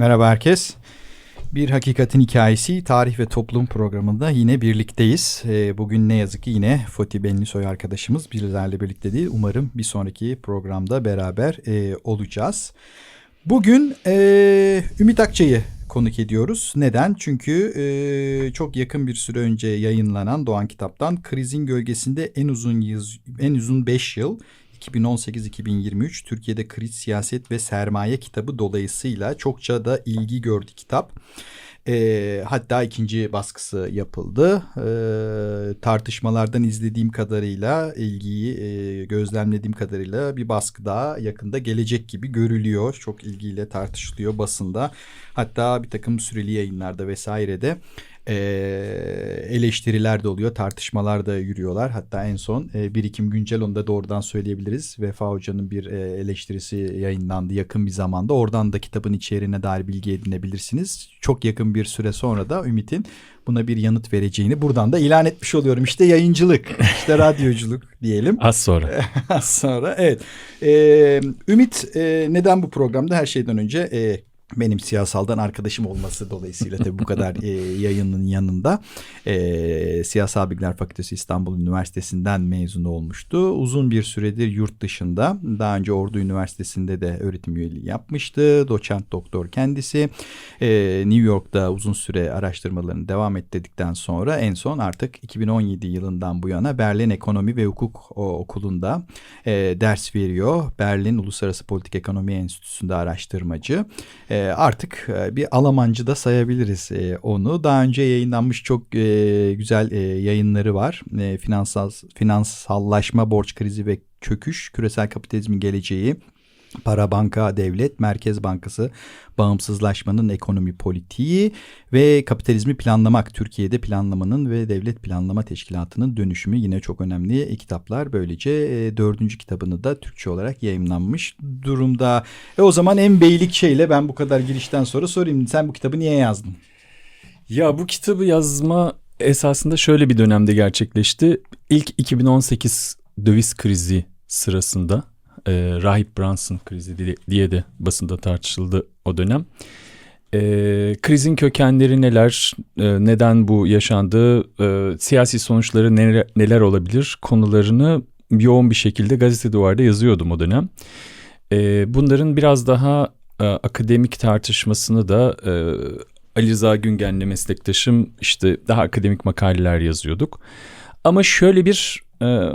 Merhaba herkes. Bir Hakikatin Hikayesi Tarih ve Toplum programında yine birlikteyiz. Ee, bugün ne yazık ki yine Foti Benlisoy arkadaşımız bizlerle birlikte değil. Umarım bir sonraki programda beraber e, olacağız. Bugün e, Ümit Akçay'ı konuk ediyoruz. Neden? Çünkü e, çok yakın bir süre önce yayınlanan Doğan Kitap'tan Krizin Gölgesinde en uzun yız, en uzun 5 yıl 2018-2023 Türkiye'de kriz siyaset ve sermaye kitabı dolayısıyla çokça da ilgi gördü kitap. E, hatta ikinci baskısı yapıldı. E, tartışmalardan izlediğim kadarıyla, ilgiyi e, gözlemlediğim kadarıyla bir baskı daha yakında gelecek gibi görülüyor. Çok ilgiyle tartışılıyor basında. Hatta bir takım süreli yayınlarda vesairede e, eleştiriler de oluyor, tartışmalar da yürüyorlar. Hatta en son e, Birikim Güncel onu da doğrudan söyleyebiliriz. Vefa Hoca'nın bir e, eleştirisi yayınlandı yakın bir zamanda. Oradan da kitabın içeriğine dair bilgi edinebilirsiniz. Çok yakın bir süre sonra da Ümit'in buna bir yanıt vereceğini buradan da ilan etmiş oluyorum. İşte yayıncılık, işte radyoculuk diyelim. Az sonra. Az sonra evet. Ee, Ümit e, neden bu programda her şeyden önce e, benim siyasaldan arkadaşım olması dolayısıyla tabii bu kadar e, yayının yanında e, Siyasal Bilgiler Fakültesi İstanbul Üniversitesi'nden mezun olmuştu. Uzun bir süredir yurt dışında daha önce Ordu Üniversitesi'nde de öğretim üyeliği yapmıştı. Doçent doktor kendisi. E, New York'ta uzun süre araştırmalarını devam ettirdikten sonra en son artık 2017 yılından bu yana Berlin Ekonomi ve Hukuk Okulu'nda e, ders veriyor. Berlin Uluslararası Politik Ekonomi Enstitüsü'nde araştırmacı. E, ee, artık e, bir Almancı da sayabiliriz e, onu. Daha önce yayınlanmış çok e, güzel yayınları var. Finansal finansallaşma, borç krizi ve çöküş, küresel kapitalizmin geleceği, Para Banka Devlet, Merkez Bankası, bağımsızlaşmanın ekonomi politiği ve kapitalizmi planlamak. Türkiye'de planlamanın ve devlet planlama teşkilatının dönüşümü yine çok önemli kitaplar. Böylece e, dördüncü kitabını da Türkçe olarak yayınlanmış durumda. E o zaman en beylik şeyle ben bu kadar girişten sonra sorayım. Sen bu kitabı niye yazdın? Ya bu kitabı yazma esasında şöyle bir dönemde gerçekleşti. İlk 2018 döviz krizi sırasında e, Rahip Brunson krizi diye de basında tartışıldı o dönem. E, krizin kökenleri neler, e, neden bu yaşandı, e, siyasi sonuçları neler, neler olabilir konularını yoğun bir şekilde gazete duvarda yazıyordum o dönem. E, bunların biraz daha e, akademik tartışmasını da e, Ali Rıza Güngen'le meslektaşım işte daha akademik makaleler yazıyorduk. Ama şöyle bir e,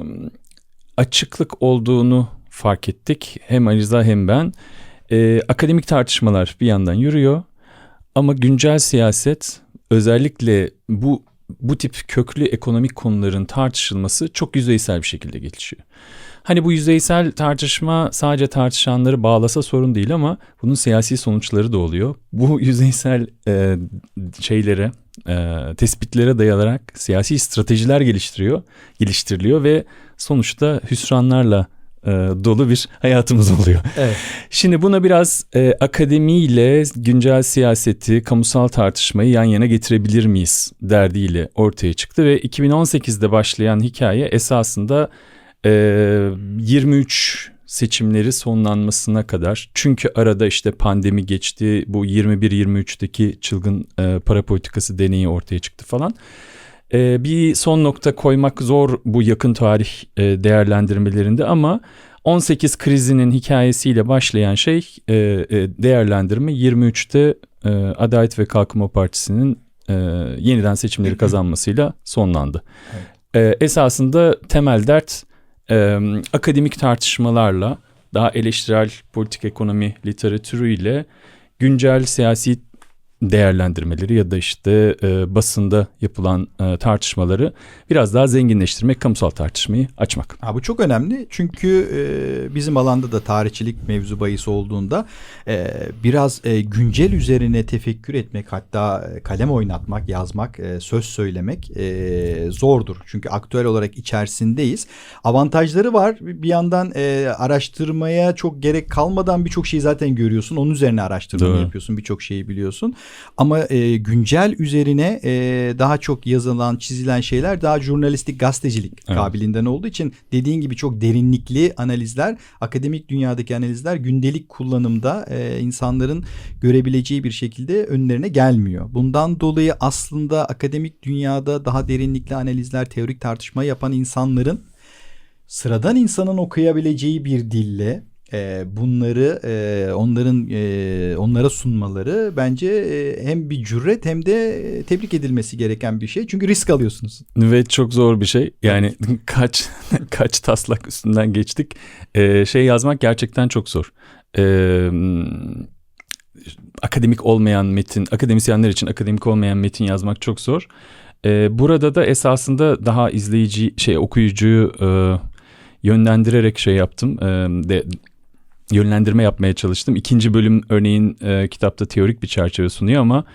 açıklık olduğunu fark ettik. Hem Aliza hem ben. E, akademik tartışmalar bir yandan yürüyor. Ama güncel siyaset özellikle bu bu tip köklü ekonomik konuların tartışılması çok yüzeysel bir şekilde gelişiyor. Hani bu yüzeysel tartışma sadece tartışanları bağlasa sorun değil ama bunun siyasi sonuçları da oluyor. Bu yüzeysel e, şeylere, e, tespitlere dayanarak siyasi stratejiler geliştiriyor, geliştiriliyor ve sonuçta hüsranlarla e, dolu bir hayatımız oluyor. Evet. Şimdi buna biraz e, akademiyle güncel siyaseti, kamusal tartışmayı yan yana getirebilir miyiz derdiyle ortaya çıktı ve 2018'de başlayan hikaye esasında e, 23 seçimleri sonlanmasına kadar çünkü arada işte pandemi geçti bu 21-23'teki çılgın e, para politikası deneyi ortaya çıktı falan. E, bir son nokta koymak zor bu yakın tarih e, değerlendirmelerinde ama 18 krizinin hikayesiyle başlayan şey e, e, değerlendirme 23'te e, Adalet ve Kalkınma Partisi'nin e, yeniden seçimleri kazanmasıyla sonlandı. Evet. E, esasında temel dert e, akademik tartışmalarla daha eleştirel politik ekonomi literatürüyle güncel siyasi değerlendirmeleri ya da işte e, basında yapılan e, tartışmaları biraz daha zenginleştirmek, kamusal tartışmayı açmak. Ha, bu çok önemli çünkü e, bizim alanda da tarihçilik mevzu bahis olduğunda e, biraz e, güncel üzerine tefekkür etmek hatta kalem oynatmak, yazmak, e, söz söylemek e, zordur. Çünkü aktüel olarak içerisindeyiz. Avantajları var. Bir yandan e, araştırmaya çok gerek kalmadan birçok şeyi zaten görüyorsun. Onun üzerine araştırma yapıyorsun. Birçok şeyi biliyorsun. Ama e, güncel üzerine e, daha çok yazılan, çizilen şeyler daha jurnalistik gazetecilik Evet. kabiliğinden olduğu için dediğin gibi çok derinlikli analizler, akademik dünyadaki analizler gündelik kullanımda e, insanların görebileceği bir şekilde önlerine gelmiyor. Bundan dolayı aslında akademik dünyada daha derinlikli analizler, teorik tartışma yapan insanların sıradan insanın okuyabileceği bir dille e, bunları e, onların e, onlara sunmaları bence e, hem bir cüret hem de e, tebrik edilmesi gereken bir şey. Çünkü risk alıyorsunuz. Ve çok zor bir şey. Yani kaç kaç taslak üstünden geçtik. Ee, şey yazmak gerçekten çok zor. Ee, akademik olmayan metin, akademisyenler için akademik olmayan metin yazmak çok zor. Ee, burada da esasında daha izleyici, şey okuyucuyu e, yönlendirerek şey yaptım. E, de yönlendirme yapmaya çalıştım. İkinci bölüm örneğin e, kitapta teorik bir çerçeve sunuyor ama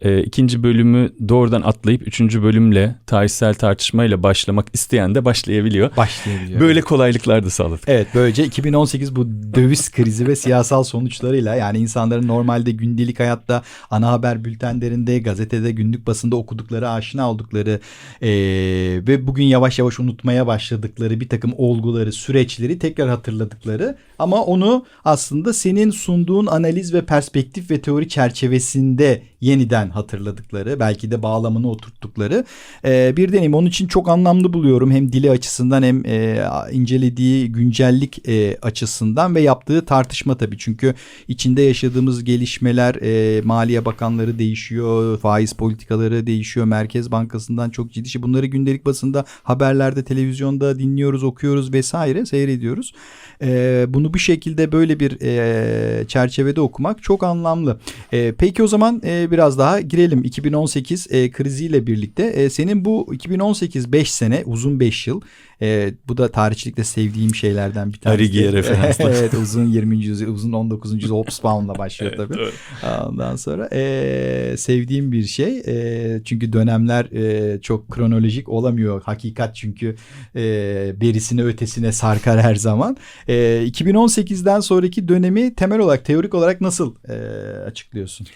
e, ikinci bölümü doğrudan atlayıp üçüncü bölümle tarihsel tartışmayla başlamak isteyen de başlayabiliyor. Başlayabiliyor. Böyle kolaylıklar da sağladık. Evet böylece 2018 bu döviz krizi ve siyasal sonuçlarıyla yani insanların normalde gündelik hayatta ana haber bültenlerinde, gazetede, günlük basında okudukları, aşina oldukları eee, ve bugün yavaş yavaş unutmaya başladıkları bir takım olguları, süreçleri tekrar hatırladıkları ama onu aslında senin sunduğun analiz ve perspektif ve teori çerçevesinde yeniden hatırladıkları, belki de bağlamını oturttukları eee, bir deneyim. Onun için çok anlamlı buluyorum hem dili açısından hem eee, incelediği güncellik eee, açısından ve yaptığı tartışma tabii. Çünkü içinde yaşadığımız gelişmeler, eee, Maliye Bakanları değişiyor, faiz politikaları değişiyor, Merkez Bankası'ndan çok ciddi şey. Bunları gündelik basında, haberlerde, televizyonda dinliyoruz, okuyoruz vesaire, seyrediyoruz. Eee, bunu bir şekilde böyle bir eee, çerçevede okumak çok anlamlı. Eee, peki o zaman eee, biraz daha girelim 2018 eee, kriziyle birlikte. Eee, senin bu 2018 5 sene, uzun 5 yıl. Eee, bu da tarihçilikte sevdiğim şeylerden bir tanesi. Arigi'ye referansla. evet, uzun 20. yüzyıl, uzun 19. yüzyıl Hobsbawm'la başlıyor tabii. Ondan sonra eee, sevdiğim bir şey. Eee, çünkü dönemler eee, çok kronolojik olamıyor. Hakikat çünkü eee, berisine ötesine sarkar her zaman. Eee, 2018'den sonraki dönemi temel olarak teorik olarak nasıl eee, açıklıyorsun?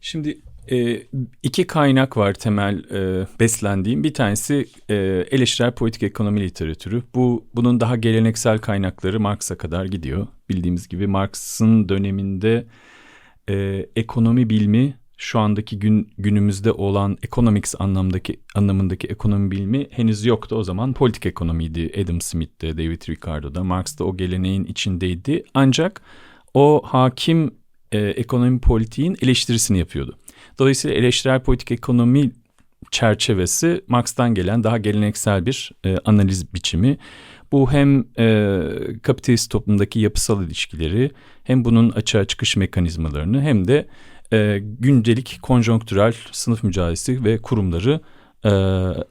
Şimdi e, iki kaynak var temel e, beslendiğim. Bir tanesi e, eleştirel politik ekonomi literatürü. Bu bunun daha geleneksel kaynakları Marx'a kadar gidiyor. Bildiğimiz gibi Marx'ın döneminde e, ekonomi bilimi şu andaki gün günümüzde olan economics anlamdaki anlamındaki ekonomi bilimi henüz yoktu. O zaman politik ekonomiydi. Adam Smith'te, David Ricardo'da, Marx da o geleneğin içindeydi. Ancak o hakim e, ekonomi politiğin eleştirisini yapıyordu. Dolayısıyla eleştirel politik ekonomi çerçevesi Marx'tan gelen daha geleneksel bir e, analiz biçimi. Bu hem e, kapitalist toplumdaki yapısal ilişkileri hem bunun açığa çıkış mekanizmalarını hem de e, güncelik konjonktürel sınıf mücadelesi ve kurumları e,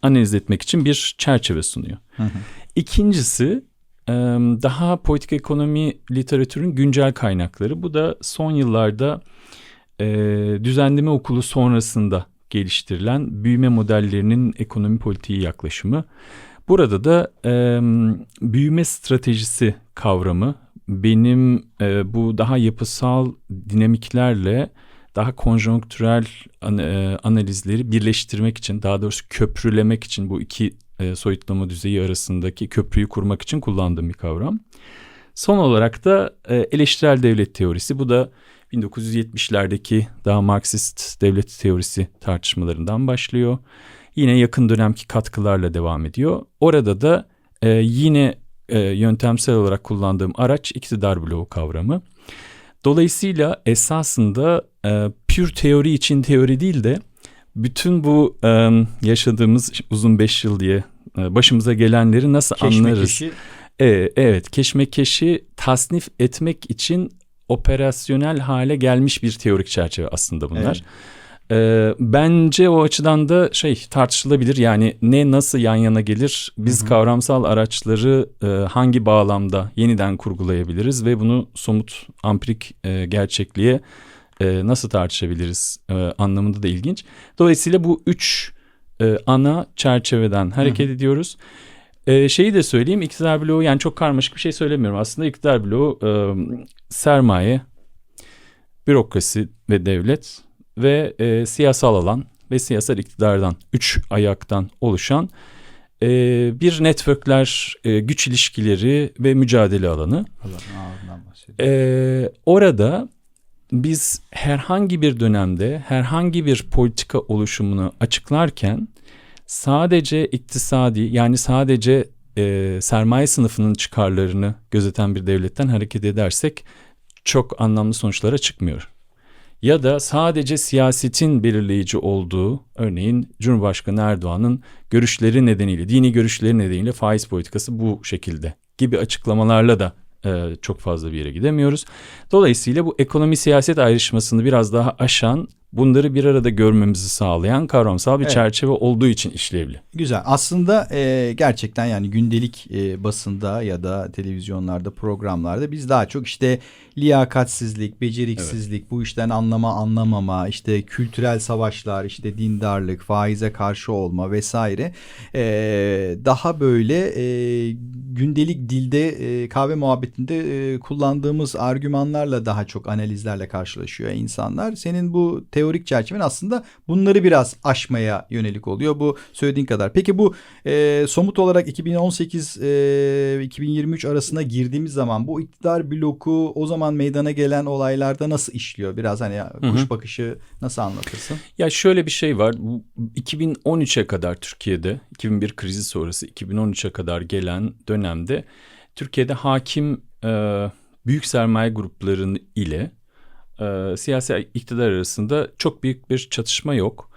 analiz etmek için bir çerçeve sunuyor. Hı hı. İkincisi e, daha politik ekonomi literatürün güncel kaynakları. Bu da son yıllarda e, düzenleme okulu sonrasında geliştirilen büyüme modellerinin ekonomi politiği yaklaşımı. Burada da e, büyüme stratejisi kavramı benim e, bu daha yapısal dinamiklerle daha konjonktürel an, e, analizleri birleştirmek için daha doğrusu köprülemek için bu iki e, soyutlama düzeyi arasındaki köprüyü kurmak için kullandığım bir kavram. Son olarak da e, eleştirel devlet teorisi bu da 1970'lerdeki daha Marksist devlet teorisi tartışmalarından başlıyor. Yine yakın dönemki katkılarla devam ediyor. Orada da e, yine e, yöntemsel olarak kullandığım araç iktidar bloğu kavramı. Dolayısıyla esasında e, pür teori için teori değil de bütün bu e, yaşadığımız uzun beş yıl diye e, başımıza gelenleri nasıl anlarız? Keşmekeşi E, evet keşmekeşi tasnif etmek için operasyonel hale gelmiş bir teorik çerçeve aslında bunlar. E, bence o açıdan da şey tartışılabilir yani ne nasıl yan yana gelir biz Hı hı. kavramsal araçları e, hangi bağlamda yeniden kurgulayabiliriz ve bunu somut ampirik e, gerçekliğe e, nasıl tartışabiliriz e, anlamında da ilginç. Dolayısıyla bu üç e, ana çerçeveden hareket ediyoruz. E, şeyi de söyleyeyim iktidar bloğu yani çok karmaşık bir şey söylemiyorum. Aslında iktidar bloğu e, sermaye, bürokrasi ve devlet ve e, siyasal alan ve siyasal iktidardan üç ayaktan oluşan e, bir networkler, e, güç ilişkileri ve mücadele alanı. E, orada biz herhangi bir dönemde herhangi bir politika oluşumunu açıklarken sadece iktisadi yani sadece e, sermaye sınıfının çıkarlarını gözeten bir devletten hareket edersek çok anlamlı sonuçlara çıkmıyor. Ya da sadece siyasetin belirleyici olduğu örneğin Cumhurbaşkanı Erdoğan'ın görüşleri nedeniyle dini görüşleri nedeniyle faiz politikası bu şekilde gibi açıklamalarla da e, çok fazla bir yere gidemiyoruz. Dolayısıyla bu ekonomi siyaset ayrışmasını biraz daha aşan bunları bir arada görmemizi sağlayan kavramsal bir Evet. çerçeve olduğu için işlevli. Güzel. Aslında e, gerçekten yani gündelik e, basında ya da televizyonlarda, programlarda biz daha çok işte liyakatsizlik, beceriksizlik, bu işten anlama anlamama, işte kültürel savaşlar, işte dindarlık, faize karşı olma vesaire e, daha böyle e, gündelik dilde e, kahve muhabbetinde e, kullandığımız argümanlarla daha çok analizlerle karşılaşıyor insanlar. Senin bu teorik çerçeven aslında bunları biraz aşmaya yönelik oluyor bu söylediğin kadar. Peki bu e, somut olarak 2018-2023 arasına girdiğimiz zaman bu iktidar bloku o zaman meydana gelen olaylarda nasıl işliyor? Biraz hani kuş bakışı nasıl anlatırsın? Ya şöyle bir şey var. Bu 2013'e kadar Türkiye'de 2001 krizi sonrası 2013'e kadar gelen dönemde Türkiye'de hakim e, büyük sermaye gruplarının ile e, siyasi iktidar arasında çok büyük bir çatışma yok.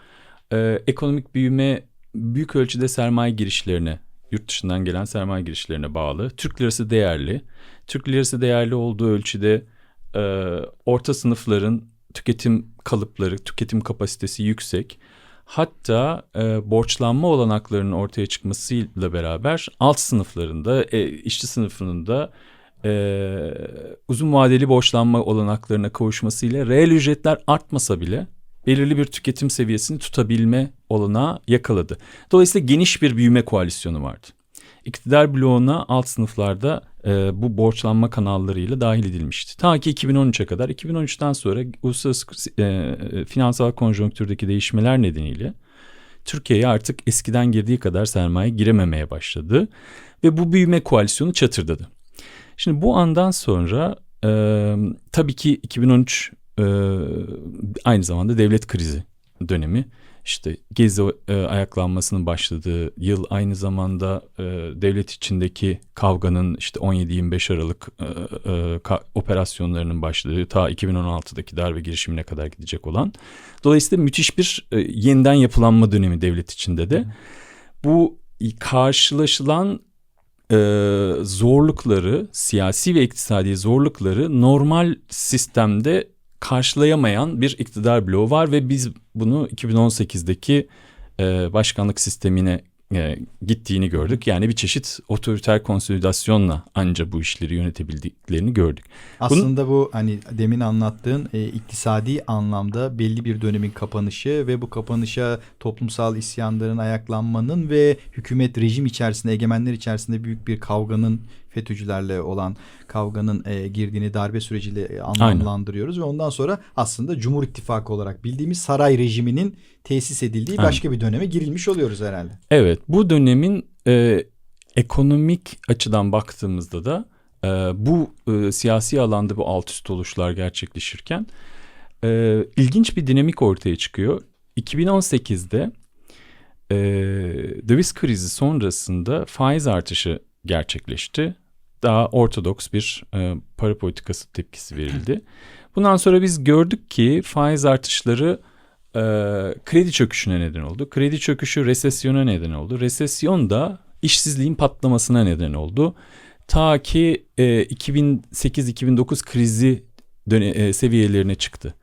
E, ekonomik büyüme büyük ölçüde sermaye girişlerine, yurt dışından gelen sermaye girişlerine bağlı. Türk lirası değerli. Türk lirası değerli olduğu ölçüde e, orta sınıfların tüketim kalıpları, tüketim kapasitesi yüksek. Hatta e, borçlanma olanaklarının ortaya çıkmasıyla beraber alt sınıflarında, e, işçi sınıfının da e, uzun vadeli borçlanma olanaklarına kavuşmasıyla reel ücretler artmasa bile belirli bir tüketim seviyesini tutabilme olanağı yakaladı. Dolayısıyla geniş bir büyüme koalisyonu vardı. İktidar bloğuna alt sınıflarda e, bu borçlanma kanallarıyla dahil edilmişti. Ta ki 2013'e kadar. 2013'ten sonra uluslararası e, finansal konjonktürdeki değişmeler nedeniyle Türkiye'ye artık eskiden girdiği kadar sermaye girememeye başladı. Ve bu büyüme koalisyonu çatırdadı. Şimdi bu andan sonra e, tabii ki 2013 e, aynı zamanda devlet krizi dönemi. İşte Gezi e, ayaklanmasının başladığı yıl aynı zamanda e, devlet içindeki kavganın işte 17-25 Aralık e, e, ka- operasyonlarının başladığı ta 2016'daki darbe girişimine kadar gidecek olan. Dolayısıyla müthiş bir e, yeniden yapılanma dönemi devlet içinde de. Bu karşılaşılan e, zorlukları, siyasi ve iktisadi zorlukları normal sistemde karşılayamayan bir iktidar bloğu var ve biz bunu 2018'deki e, başkanlık sistemine e, gittiğini gördük. Yani bir çeşit otoriter konsolidasyonla anca bu işleri yönetebildiklerini gördük. Aslında bu hani demin anlattığın e, iktisadi anlamda belli bir dönemin kapanışı ve bu kapanışa toplumsal isyanların ayaklanmanın ve hükümet rejim içerisinde egemenler içerisinde büyük bir kavganın FETÖ'cülerle olan kavganın e, girdiğini darbe süreciyle e, anlamlandırıyoruz ve ondan sonra aslında Cumhur İttifakı olarak bildiğimiz saray rejiminin tesis edildiği Aynen. başka bir döneme girilmiş oluyoruz herhalde. Evet bu dönemin e, ekonomik açıdan baktığımızda da e, bu e, siyasi alanda bu alt üst oluşlar gerçekleşirken e, ilginç bir dinamik ortaya çıkıyor. 2018'de e, döviz krizi sonrasında faiz artışı gerçekleşti. Daha ortodoks bir e, para politikası tepkisi verildi. Bundan sonra biz gördük ki faiz artışları e, kredi çöküşüne neden oldu. Kredi çöküşü resesyona neden oldu. Resesyon da işsizliğin patlamasına neden oldu. Ta ki e, 2008-2009 krizi döne, e, seviyelerine çıktı.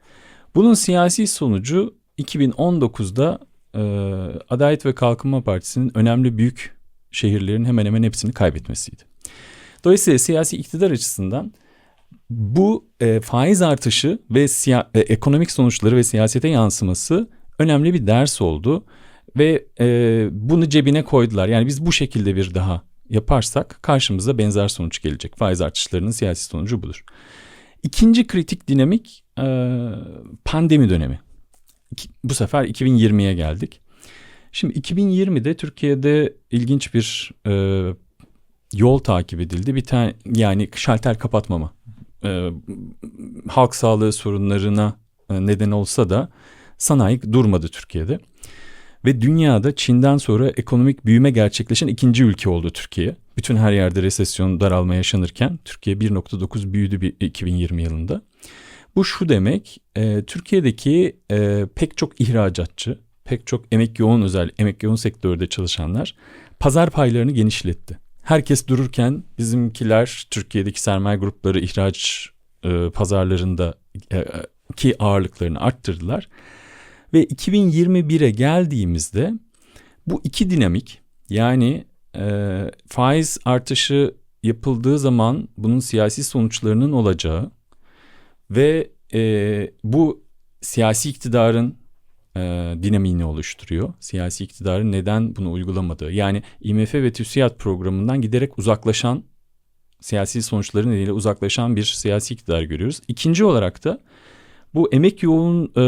Bunun siyasi sonucu 2019'da e, Adalet ve Kalkınma Partisi'nin önemli büyük şehirlerin hemen hemen hepsini kaybetmesiydi. Dolayısıyla siyasi iktidar açısından bu e, faiz artışı ve siya- e, ekonomik sonuçları ve siyasete yansıması önemli bir ders oldu ve e, bunu cebine koydular. Yani biz bu şekilde bir daha yaparsak karşımıza benzer sonuç gelecek. Faiz artışlarının siyasi sonucu budur. İkinci kritik dinamik e, pandemi dönemi. bu sefer 2020'ye geldik. Şimdi 2020'de Türkiye'de ilginç bir e, yol takip edildi. Bir tane yani şalter kapatmama. E, halk sağlığı sorunlarına e, neden olsa da sanayi durmadı Türkiye'de. Ve dünyada Çin'den sonra ekonomik büyüme gerçekleşen ikinci ülke oldu Türkiye. Bütün her yerde resesyon daralma yaşanırken Türkiye 1.9 büyüdü bir 2020 yılında. Bu şu demek e, Türkiye'deki e, pek çok ihracatçı, pek çok emek yoğun özel emek yoğun sektörde çalışanlar pazar paylarını genişletti. Herkes dururken bizimkiler Türkiye'deki sermaye grupları ihraç e, pazarlarında e, ki ağırlıklarını arttırdılar. Ve 2021'e geldiğimizde bu iki dinamik yani e, faiz artışı yapıldığı zaman bunun siyasi sonuçlarının olacağı ve e, bu siyasi iktidarın e, dinamiğini oluşturuyor. Siyasi iktidarın neden bunu uygulamadığı. Yani IMF ve TÜSİAD programından giderek uzaklaşan siyasi sonuçları nedeniyle uzaklaşan bir siyasi iktidar görüyoruz. İkinci olarak da bu emek yoğun e,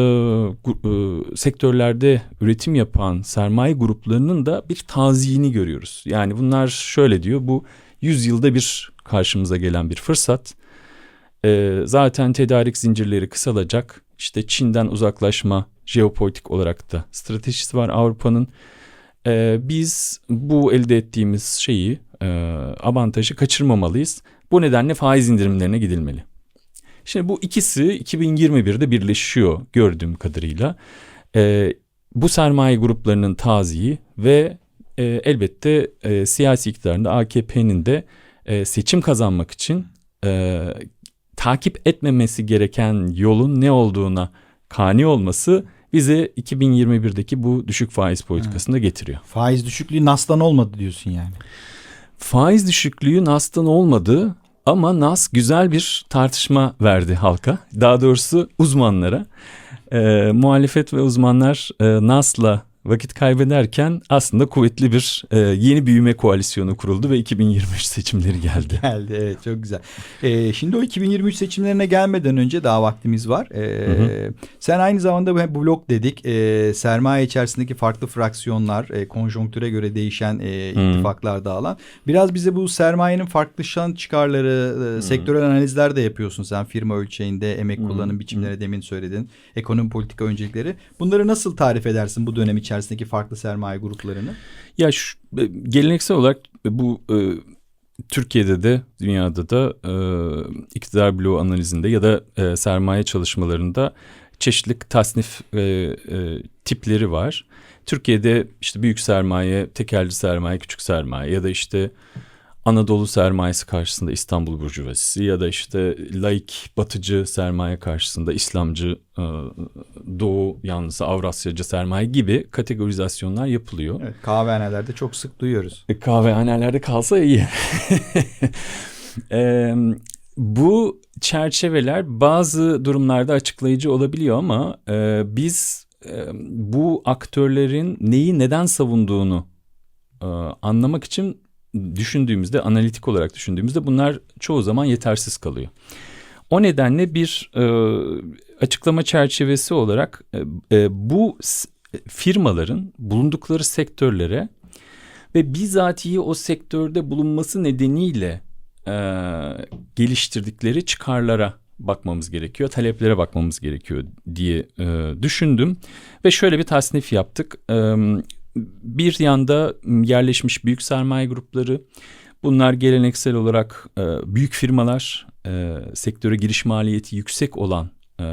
e, sektörlerde üretim yapan sermaye gruplarının da bir taziyini görüyoruz. Yani bunlar şöyle diyor bu 100 yılda bir karşımıza gelen bir fırsat. E, zaten tedarik zincirleri kısalacak. İşte Çin'den uzaklaşma jeopolitik olarak da stratejisi var Avrupa'nın. E, biz bu elde ettiğimiz şeyi e, avantajı kaçırmamalıyız. Bu nedenle faiz indirimlerine gidilmeli. Şimdi bu ikisi 2021'de birleşiyor gördüğüm kadarıyla. E, bu sermaye gruplarının taziyi ve e, elbette e, siyasi iktidarında AKP'nin de e, seçim kazanmak için e, takip etmemesi gereken yolun ne olduğuna kani olması bize 2021'deki bu düşük faiz politikasını da getiriyor. Faiz düşüklüğü Nas'tan olmadı diyorsun yani. Faiz düşüklüğü NAS'tan olmadı ama NAS güzel bir tartışma verdi halka. Daha doğrusu uzmanlara. Ee, muhalefet ve uzmanlar e, NAS'la vakit kaybederken aslında kuvvetli bir e, yeni büyüme koalisyonu kuruldu ve 2023 seçimleri geldi. Geldi evet çok güzel. Ee, şimdi o 2023 seçimlerine gelmeden önce daha vaktimiz var. Ee, Hı Sen aynı zamanda bu blok dedik. Ee, sermaye içerisindeki farklı fraksiyonlar, e, konjonktüre göre değişen e, Hı. ittifaklar dağılan. Biraz bize bu sermayenin farklı şan çıkarları, e, sektörel analizler de yapıyorsun sen firma ölçeğinde, emek Hı. kullanım biçimleri demin söyledin. Ekonomi politika öncelikleri. Bunları nasıl tarif edersin bu dönem içerisindeki farklı sermaye gruplarını? Ya şu, e, geleneksel olarak bu e, Türkiye'de de dünyada da e, iktidar bloğu analizinde ya da e, sermaye çalışmalarında çeşitli tasnif e, e, tipleri var. Türkiye'de işte büyük sermaye, tekelci sermaye, küçük sermaye ya da işte Anadolu sermayesi karşısında İstanbul Burjuvazisi ya da işte laik batıcı sermaye karşısında İslamcı e, Doğu yanlısı Avrasyacı sermaye gibi kategorizasyonlar yapılıyor. Evet, kahvehanelerde çok sık duyuyoruz. E, Kahvehanelerde kalsa iyi. E, bu çerçeveler bazı durumlarda açıklayıcı olabiliyor ama e, biz e, bu aktörlerin neyi neden savunduğunu e, anlamak için düşündüğümüzde, analitik olarak düşündüğümüzde bunlar çoğu zaman yetersiz kalıyor. O nedenle bir e, açıklama çerçevesi olarak e, e, bu firmaların bulundukları sektörlere ve bizatihi o sektörde bulunması nedeniyle e, geliştirdikleri çıkarlara bakmamız gerekiyor, taleplere bakmamız gerekiyor diye e, düşündüm ve şöyle bir tasnif yaptık. E, bir yanda yerleşmiş büyük sermaye grupları, bunlar geleneksel olarak e, büyük firmalar, e, sektöre giriş maliyeti yüksek olan e,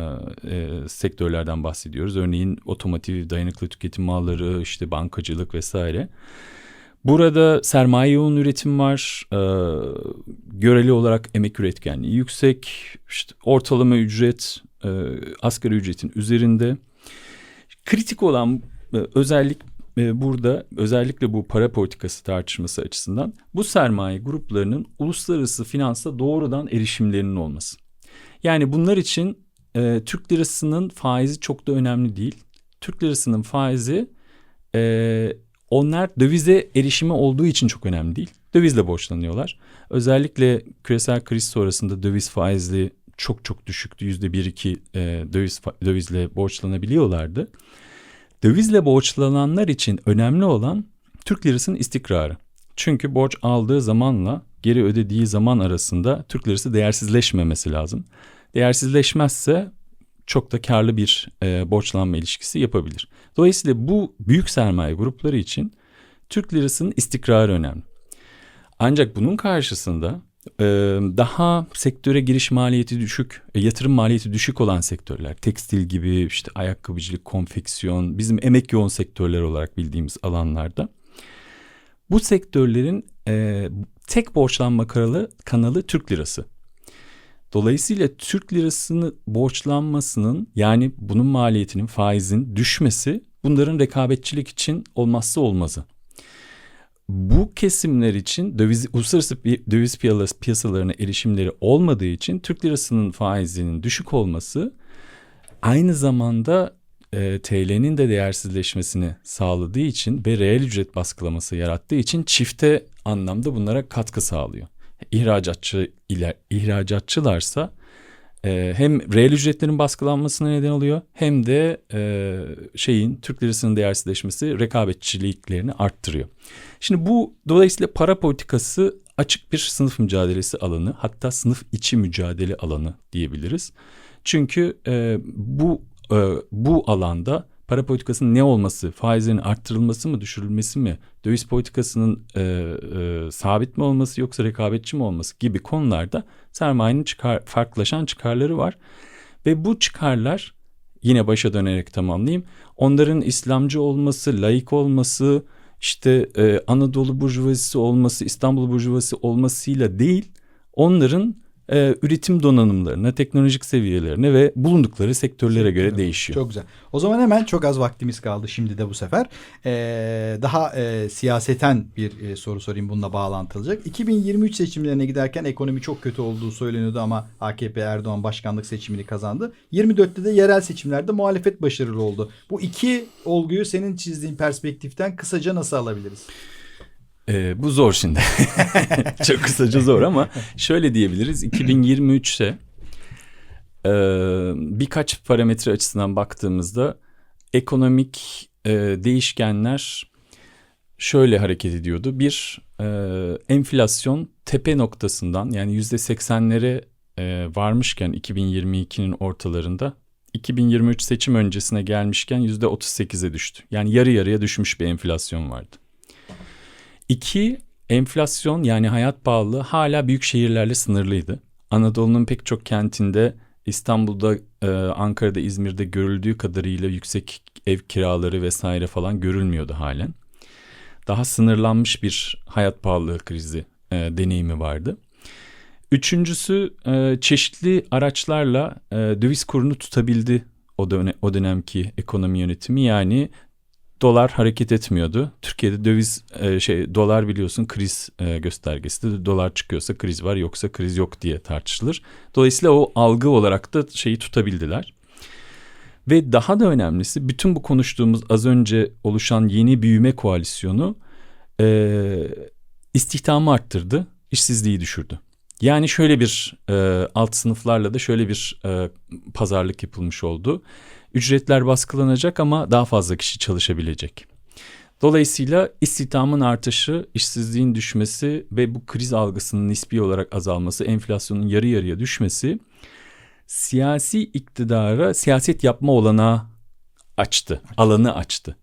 e, sektörlerden bahsediyoruz. Örneğin otomotiv, dayanıklı tüketim malları, işte bankacılık vesaire. Burada sermaye yoğun üretim var. E, göreli olarak emek üretkenliği yüksek. İşte ortalama ücret e, asgari ücretin üzerinde. Kritik olan e, özellik e, burada özellikle bu para politikası tartışması açısından bu sermaye gruplarının uluslararası finansa doğrudan erişimlerinin olması. Yani bunlar için e, Türk lirasının faizi çok da önemli değil. Türk lirasının faizi e, onlar dövize erişimi olduğu için çok önemli değil. Dövizle borçlanıyorlar. Özellikle küresel kriz sonrasında döviz faizli çok çok düşüktü. Yüzde bir iki e, döviz, dövizle borçlanabiliyorlardı. Dövizle borçlananlar için önemli olan Türk lirasının istikrarı. Çünkü borç aldığı zamanla geri ödediği zaman arasında Türk lirası değersizleşmemesi lazım. Değersizleşmezse çok da karlı bir e, borçlanma ilişkisi yapabilir. Dolayısıyla bu büyük sermaye grupları için Türk lirasının istikrarı önemli. Ancak bunun karşısında daha sektöre giriş maliyeti düşük, e, yatırım maliyeti düşük olan sektörler, tekstil gibi işte ayakkabıcılık, konfeksiyon, bizim emek yoğun sektörler olarak bildiğimiz alanlarda bu sektörlerin e, tek borçlanma kanalı, kanalı Türk lirası. Dolayısıyla Türk lirasını borçlanmasının yani bunun maliyetinin faizin düşmesi bunların rekabetçilik için olmazsa olmazı. Bu kesimler için döviz uluslararası döviz piyasalarına erişimleri olmadığı için Türk lirasının faizinin düşük olması aynı zamanda e, TL'nin de değersizleşmesini sağladığı için ve reel ücret baskılaması yarattığı için çifte anlamda bunlara katkı sağlıyor. İhracatçı ile ihracatçılarsa e, hem reel ücretlerin baskılanmasına neden oluyor hem de e, şeyin Türk lirasının değersizleşmesi rekabetçiliklerini arttırıyor. Şimdi bu dolayısıyla para politikası açık bir sınıf mücadelesi alanı hatta sınıf içi mücadele alanı diyebiliriz. Çünkü e, bu e, bu alanda para politikasının ne olması, faizlerin arttırılması mı, düşürülmesi mi, döviz politikasının e, e, sabit mi olması yoksa rekabetçi mi olması gibi konularda sermayenin çıkar, farklılaşan çıkarları var. Ve bu çıkarlar yine başa dönerek tamamlayayım. Onların İslamcı olması, laik olması, işte e, Anadolu burjuvazisi olması, İstanbul burjuvazisi olmasıyla değil, onların e, üretim donanımlarına, teknolojik seviyelerine ve bulundukları sektörlere göre değişiyor. Çok güzel. O zaman hemen çok az vaktimiz kaldı şimdi de bu sefer. Ee, daha e, siyaseten bir e, soru sorayım bununla bağlantılacak. 2023 seçimlerine giderken ekonomi çok kötü olduğu söyleniyordu ama AKP Erdoğan başkanlık seçimini kazandı. 24'te de yerel seçimlerde muhalefet başarılı oldu. Bu iki olguyu senin çizdiğin perspektiften kısaca nasıl alabiliriz? Ee, bu zor şimdi. Çok kısaca zor ama şöyle diyebiliriz. 2023'te e, birkaç parametre açısından baktığımızda ekonomik e, değişkenler şöyle hareket ediyordu. Bir, e, enflasyon tepe noktasından yani yüzde seksenlere e, varmışken 2022'nin ortalarında 2023 seçim öncesine gelmişken yüzde 38'e düştü. Yani yarı yarıya düşmüş bir enflasyon vardı. İki, enflasyon yani hayat pahalılığı hala büyük şehirlerle sınırlıydı. Anadolu'nun pek çok kentinde İstanbul'da, e, Ankara'da, İzmir'de görüldüğü kadarıyla yüksek ev kiraları vesaire falan görülmüyordu halen. Daha sınırlanmış bir hayat pahalılığı krizi e, deneyimi vardı. Üçüncüsü e, çeşitli araçlarla e, döviz kurunu tutabildi o, dönem, o dönemki ekonomi yönetimi. Yani dolar hareket etmiyordu. Türkiye'de döviz e, şey dolar biliyorsun kriz e, göstergesi. Dolar çıkıyorsa kriz var yoksa kriz yok diye tartışılır. Dolayısıyla o algı olarak da şeyi tutabildiler. Ve daha da önemlisi bütün bu konuştuğumuz az önce oluşan yeni büyüme koalisyonu e, istihdamı arttırdı, işsizliği düşürdü. Yani şöyle bir e, alt sınıflarla da şöyle bir e, pazarlık yapılmış oldu. Ücretler baskılanacak ama daha fazla kişi çalışabilecek. Dolayısıyla istihdamın artışı, işsizliğin düşmesi ve bu kriz algısının nispi olarak azalması, enflasyonun yarı yarıya düşmesi siyasi iktidara siyaset yapma olanağı açtı, alanı açtı.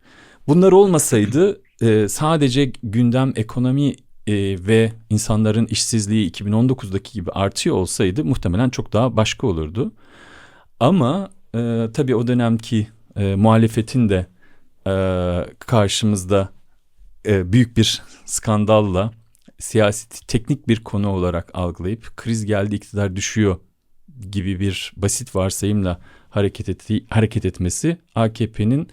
Bunlar olmasaydı e, sadece gündem ekonomi e, ve insanların işsizliği 2019'daki gibi artıyor olsaydı muhtemelen çok daha başka olurdu. Ama e, tabii o dönemki e, muhalefetin de e, karşımızda e, büyük bir skandalla siyasi teknik bir konu olarak algılayıp kriz geldi iktidar düşüyor gibi bir basit varsayımla hareket etti, hareket etmesi AKP'nin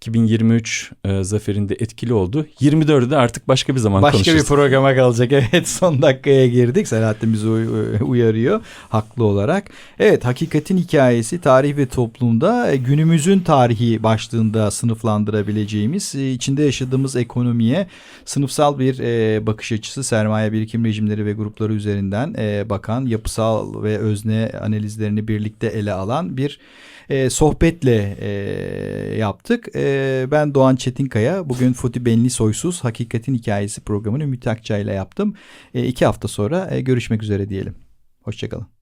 2023 e, zaferinde etkili oldu. 24'ü de artık başka bir zaman Başka konuşuruz. bir programa kalacak. Evet son dakikaya girdik. Selahattin bizi uy- uyarıyor haklı olarak. Evet hakikatin hikayesi tarih ve toplumda e, günümüzün tarihi başlığında sınıflandırabileceğimiz e, içinde yaşadığımız ekonomiye sınıfsal bir e, bakış açısı sermaye birikim rejimleri ve grupları üzerinden e, bakan yapısal ve özne analizlerini birlikte ele alan bir e, sohbetle e, yaptık. E, ben Doğan Çetinkaya. Bugün Futi Benli Soysuz Hakikatin Hikayesi programını Ümit Akça ile yaptım. E, iki hafta sonra e, görüşmek üzere diyelim. Hoşçakalın.